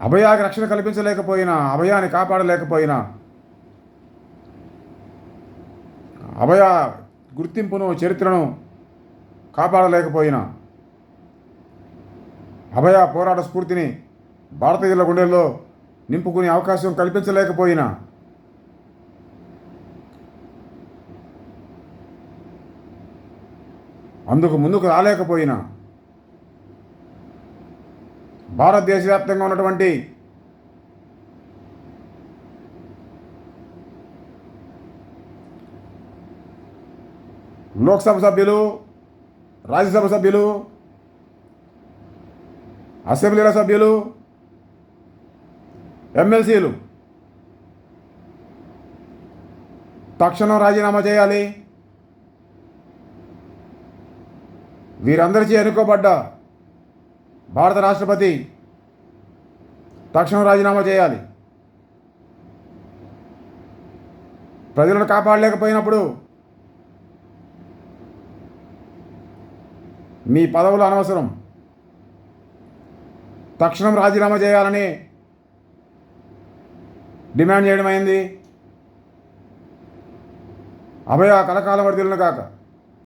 అభయాకి రక్షణ కల్పించలేకపోయినా అభయాన్ని కాపాడలేకపోయినా అభయ గుర్తింపును చరిత్రను కాపాడలేకపోయినా అభయ పోరాట స్ఫూర్తిని భారతీయుల గుండెల్లో నింపుకునే అవకాశం కల్పించలేకపోయినా అందుకు ముందుకు రాలేకపోయినా భారతదేశ వ్యాప్తంగా ఉన్నటువంటి లోక్సభ సభ్యులు రాజ్యసభ సభ్యులు అసెంబ్లీల సభ్యులు ఎమ్మెల్సీలు తక్షణం రాజీనామా చేయాలి. వీరందరిచే ఎన్నుకోబడ్డ భారత రాష్ట్రపతి తక్షణం రాజీనామా చేయాలి. ప్రజలను కాపాడలేకపోయినప్పుడు మీ పదవులు అనవసరం. తక్షణం రాజీనామా చేయాలని డిమాండ్ చేయడం అయింది అభయ కలకాలం వర్దిలను కాక